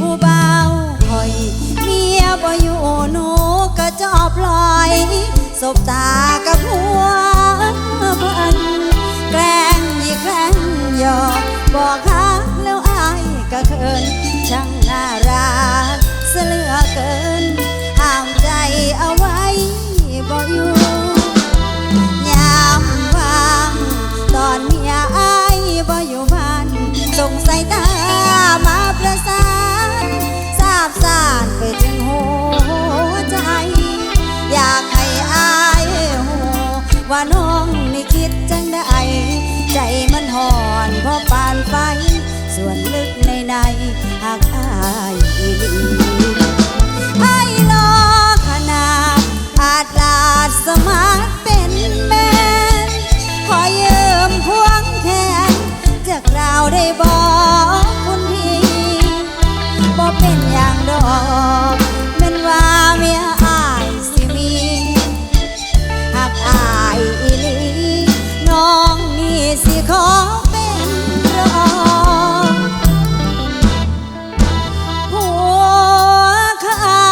ผู้เบาคอย เมียบ่อยู่หนูก็จอบลอยสบตากับหัวพันแกล้งยีแกล้งหยอกบอกฮักแล้วอายก็เคินช่างน่ารักเสือเกินานเป็นหัวใจ อยากให้อายหัวว่าน้องนี่คิดจังได้ ใจมันห่อนเพราะปานไปส่วนลึกในในหากอายอีหลีไอ้รอขนาดอาจลาดสมัครเป็นแมนขอยืมพวงแขนจากเราได้บอก เป็นว่าเมียอายสิมีหากอายอีหลีน้องนี่สิขอเป็นรองหัวเขา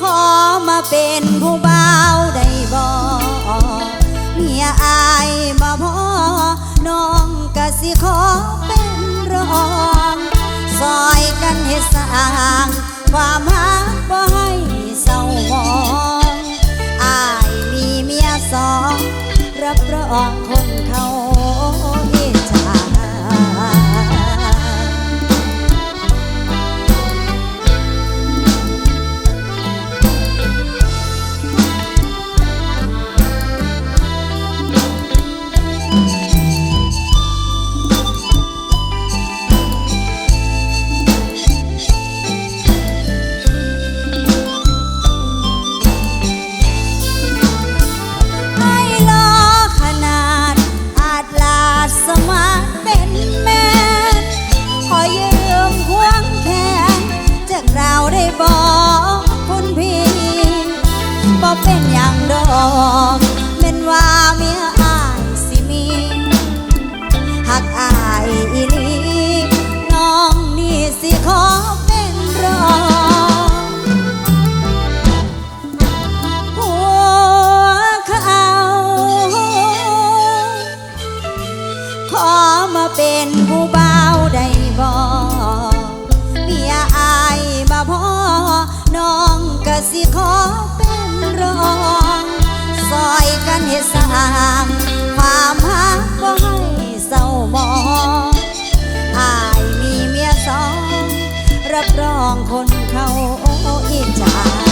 ขอมาเป็น กันให้สร้างความหักบ่ให้เศร้าหมองอายมีเมียสองรับรองคนเขาางความหักก็ให้เศร้าหมองอายมีเมียสอง รับรองคนเขาอิจฉา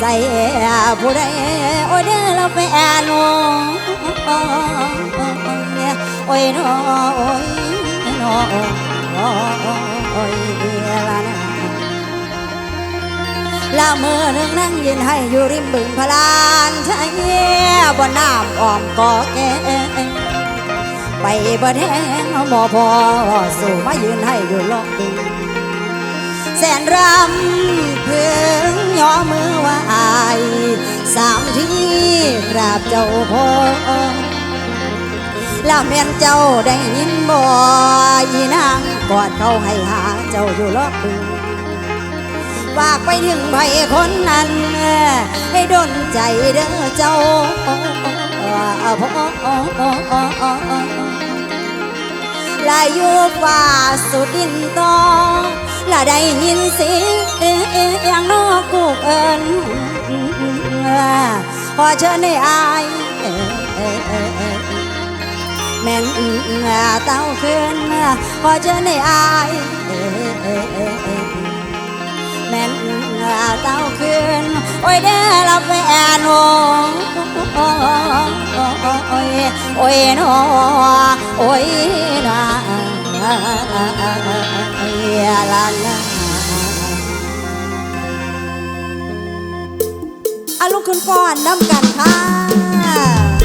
ใส่ผู้ใดโอ้เด้อเราไปแอนโอ้โอ้ยน้อโอ้ยน้อโอ้ยละนะละเมื่อนึงนั่งยืนให้อยู่ริมบึงพลานชายบนน้ำอ้อมกอแกไปบ่แทงหมอพอสู่มายืนให้อยู่ลองบึง แสนรำเพื่งย่อมือไหวาย สามทีกราบเจ้าพ่อแล้วแม่นเจ้าได้ยินบ่อีนางกอดเขาให้หาเจ้าอยู่รอบบึงฝากไปถึงไผคนนั้น ให้ดนใจเด้อเจ้าพ่อลาอยู่ป่าสุดดินตอง นกกูกเอินพอเชิญให้อายแม่นเต้าขึ้นพอเชิญให้ อายแม่นเต้าคืนโอ้ยเด้อละแฟนโอ้โอ้ยโอ้ยนอโอ้ยนาลาลาอาลุกขึ้นก่อนน้ำกันค่ะ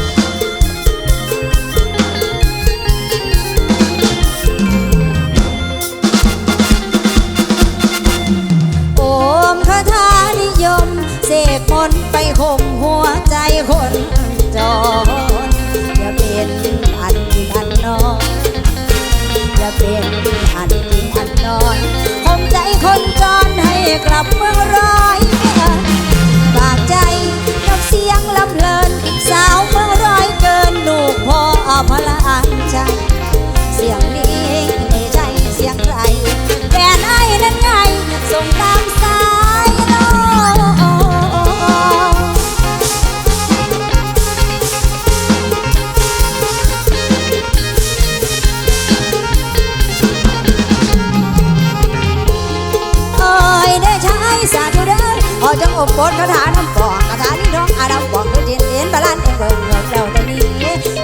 จังอบบทคาถาน้ำปองคาถาลิ้นท้องอาดำปองคือจินเลียนบาลานเองเบิ่งเบิ่งเราต่นี้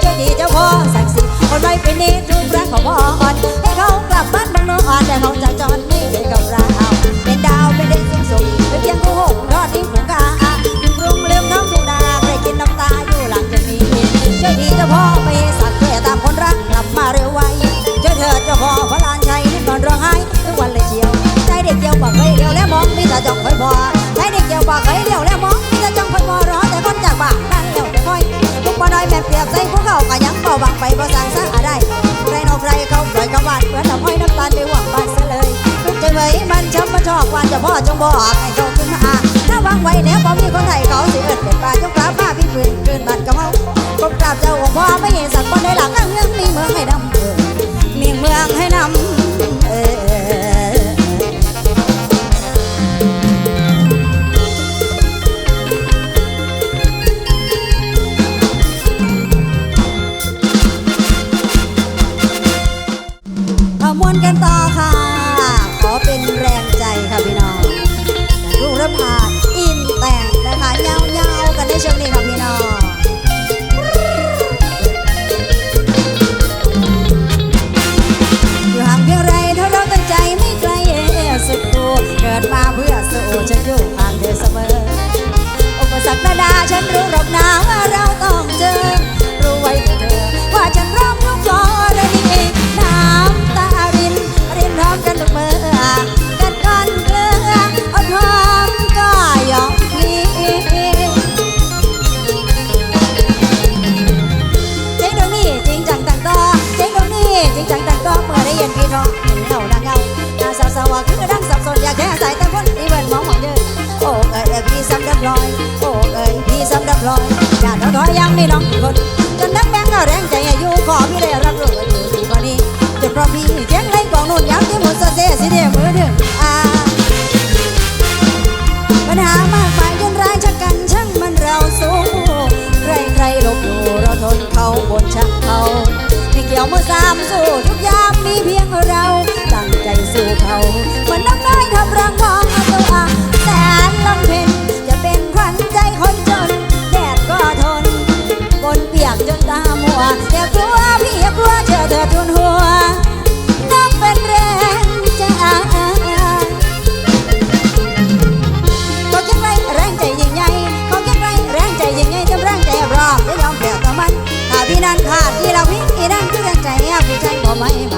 เจ้าดีเจ้าพ่อศักดิ์สิทธิ์คนไว้เป็นนี้ทุกรักของพ่ออ่อนให้เขากลับบ้านบางนอ่อนแต่เขาจะจรไม่ได้กับเราเป็นดาวเป็นเด็กสูงส่งเป็นเพียงผู้หกรอดทิ้งผู้กาถึงกรุงเรื่องน้องทุ่งนาใครกินน้ำตาอยู่หลังจะมีเจ้าดีเจ้าพ่อไม่สักแค่ตามคนรักกลับมาเร็วไวเจ้าเถิดเจ้าพ่อพระลานชัยนิดนอนร้องไห้ทุกวันเลยเชียวใจเด็กเกี่ยวปากเคยเดียวแล้วมองมีแต่จ้องคอยพอ ใจเด็กเกี่ยเคยเดียวแล้วมองมีแต่จ้องคอยพอรอแต่คนจากบ้านนั่นเลี้ยวแต่คอยทุกปน้อยแม่เปรียบใส่ผู้เขาก็ยังเบาบางไปบ่สร้างสร้างอะไรใครนอกใครเขาปล่อยกบาดเหมือนน้ำห้อยน้ำตาลไปหวังบ้านซะเลยทุกใจเหมยมันช้ำมันชอกวันจะพ่อจงบอกให้เขาขึ้นมาถ้าวางไว้แล้วบ่มีคนไทยเขาสิเอิดเป็นป่าจงกราบมาพี่ปืนคืนบ้านกับเฮากบกราบเจ้าองค์พ่อไม่เห็นสักคนในหลังนั่งเมืองมีเมืองให้นำเออมีเมืองให้นำเออ สู้ทุกยามมีเพียงเรา ตั้งใจสู้เขาเหมือนน้ำน้อยทำรังมองเอาตัวแสนลำเพ็ญจะเป็นขวัญใจคนจน แดดก็ทนบนเปียกจนตามัวอย่ากลัวพี่อย่ากลัวเจอเธอทุนหัวน้องเป็นแรงใจก็คิดไว้แรงใจยิ่งใหญ่ก็คิดไว้แรงใจยิ่งใหญ่จำแรงใจรอบไม่ยอมแพ้ต่อมันถ้าพี่นั้นขาดที่เราพี่อีนั่น ใจพี่ใจบ่ไม่มา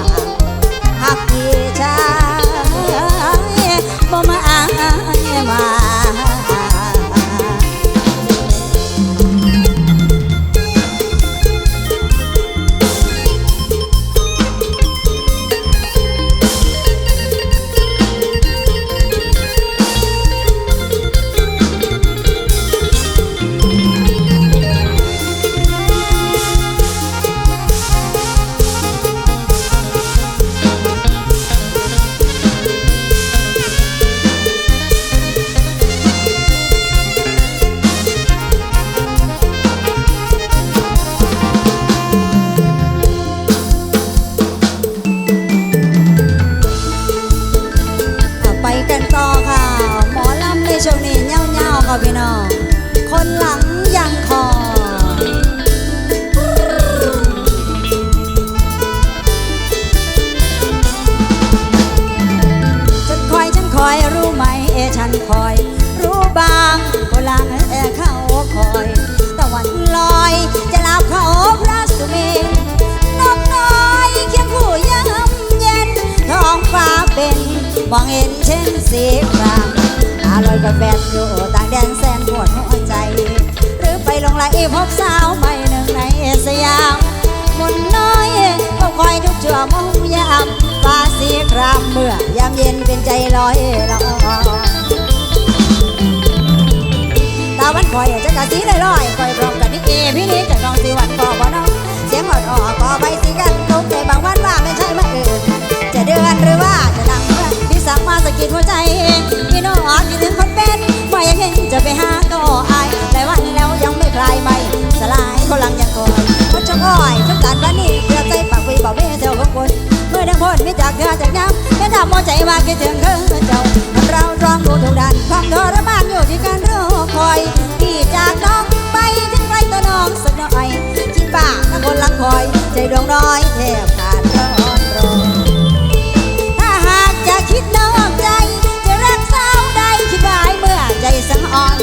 อยู่ต่างแดนแสนปวดหัวใจ หรือไปลงไหลพบสาวใหม่หนึ่งในสยามมนน้อยก็คอยทุกชั่วโมงยามฟ้าสีครามเมื่อยามเย็นเป็นใจลอยลอยตาวันคอยจะกะสีลอยลอยคอยพร้อมกันนี่เอพี่นี้จะลองสีวันก็บ่น้องเสียงหอดออกก็ไปสีกันทุกใจบางวันว่าไม่ใช่ไม่อื่นจะเดือนหรือว่าจะดังเพื่อนที่สั่งมาสะกิดหัวใจพี่น้องคิดถึง อยเห็นจะไปหาก็อายหลายวันแล้วยังไม่คลายไปสลายคนลังยังคอยพดช่งอ้อยช่องตัดวันนี้เกลือใจปากไปบอกไม่เจ้าของคนเมื่อดังพ้นไม่จากเธอจากน้ำแค่ทำมวใจว่าคิดถึงเธอเจ้าเราตรองดูทุกด้านความทรมานอยู่ที่การรอคอยที่จากน้องไปถึงไกตัวน้องสักหน่อยจริงปากถ้าคนลังคอยใจดวงน้อยแทบขาดรอ and all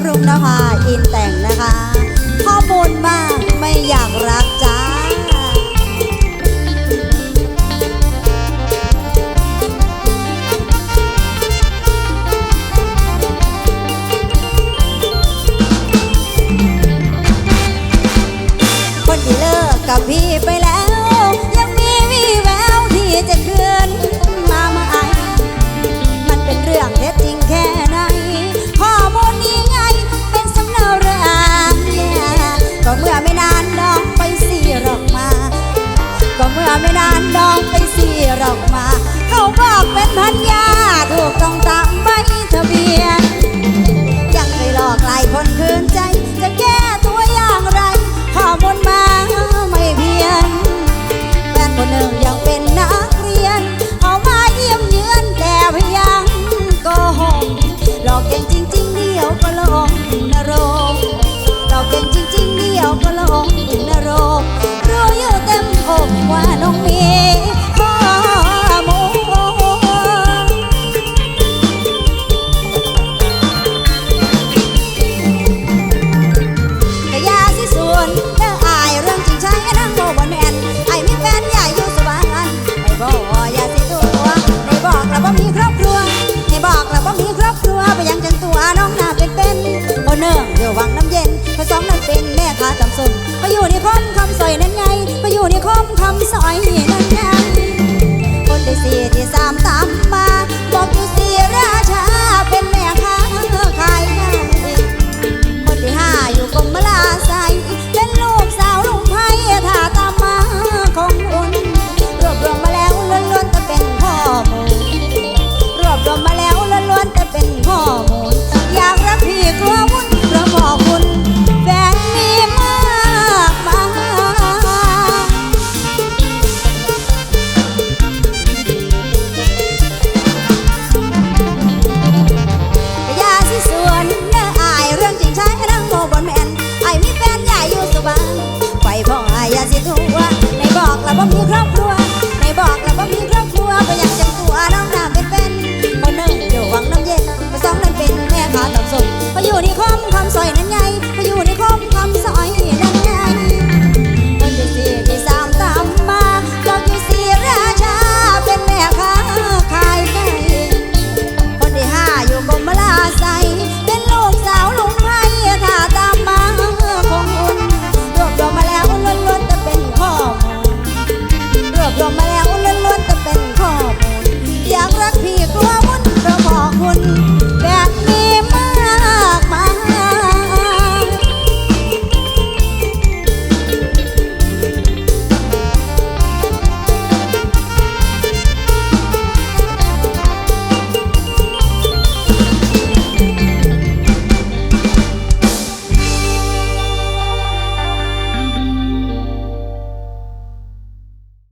ปรุ่งนะคะ อินแต่งนะคะ ข้อมูลมากไม่อยากรัก เขาบอกเป็นพันยาถูกต้องตามใบทะเบียน ยังไปหลอกหลายคนคืนใจ จะแก้ตัวอย่างไร ข้อมูลมา ที่ยวังน้ำเย็นเธอสองนั้นเป็นแม่ค้าจำสนมาอยู่ในคมคำสอยนั้นไงมาอยู่ในคมคำสอยนั้นไงคนที่สี่ที่สามตามมาบอกอยู่สีราชาเป็นแม่ค้าขายไก่คนที่ห้าอยู่กรมลาไซ lugar.